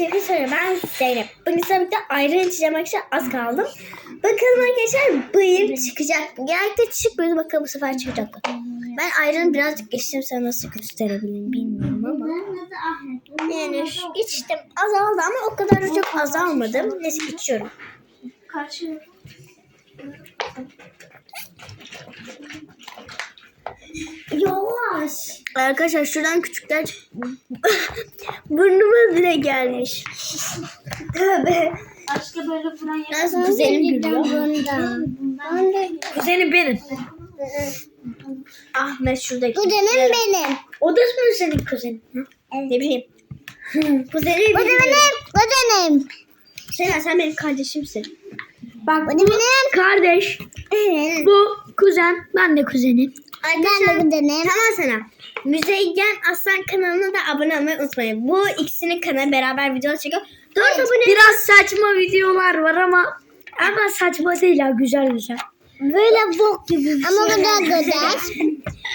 TV soruyor. Ben Zeynep. Bugün size ayran içeceğim arkadaşlar. Az kaldım. Bakalım arkadaşlar bıyım çıkacak mı? Genellikle çıkmıyordu. Bakalım bu sefer çıkacak mı? Ben ayranı birazcık içtim. Sana nasıl gösterebilirim bilmiyorum ama. Yani içtim. Azaldı ama o kadar da çok azalmadım. Neyse içiyorum. Karşı. Arkadaşlar şuradan küçükler burnuma bile gelmiş. Tövbe. Başka böyle yer. Nasıl kuzenim gülüyor? Kuzenim benim. Ahmet şuradaki. Kuzenim benim. O da mı senin kuzenin? Hı? Ne bileyim. kuzenim Bu da benim. Bu da benim. Sen, sen benim kardeşimsin. Bak Bu benim. kardeş, bu kuzen, ben de kuzenim. Ben de Arkadaşlar bu tamam sana. Müzeyyen Aslan kanalına da abone olmayı unutmayın. Bu ikisinin kanalı beraber video çekiyor. Dört abone. Biraz saçma videolar var ama ama saçma değil ya güzel güzel. Böyle bok gibi bir Ama bu şey. da güzel.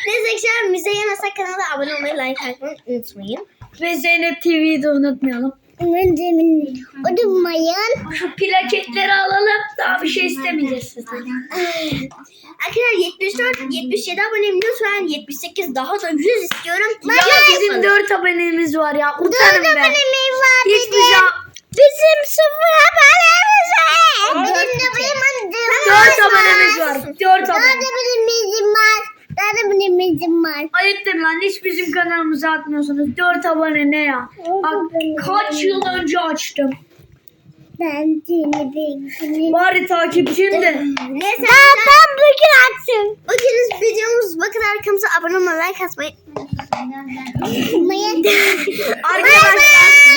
Neyse arkadaşlar Müzeyyen Aslan kanalına abone olmayı, like atmayı unutmayın. Ve Zeynep TV'yi de unutmayalım. Ben de benim. O da mayın. Şu plaketleri alalım. Daha bir şey istemeyeceğiz sizden. Arkadaşlar 74, 77 abonem lütfen 78 daha da 100 istiyorum. Ya bizim 4 abonemiz var ya. Utanın be. Benim var Hiçbir şey Bizim sıfır haberimiz var. Benim de benim adım. 4 abonemiz var. 4 Daha bizim var. Ayıp değil mi lan? Hiç bizim kanalımıza atmıyorsunuz. 4 abone ne ya? Bak kaç yıl önce açtım. Ben seni bekliyorum. Bari takipçim de. Neyse Ben, ben bugün açtım. bugün videomuz bakın arkamıza abone olmayı, like atmayı. Arkadaşlar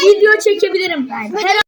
video çekebilirim. Her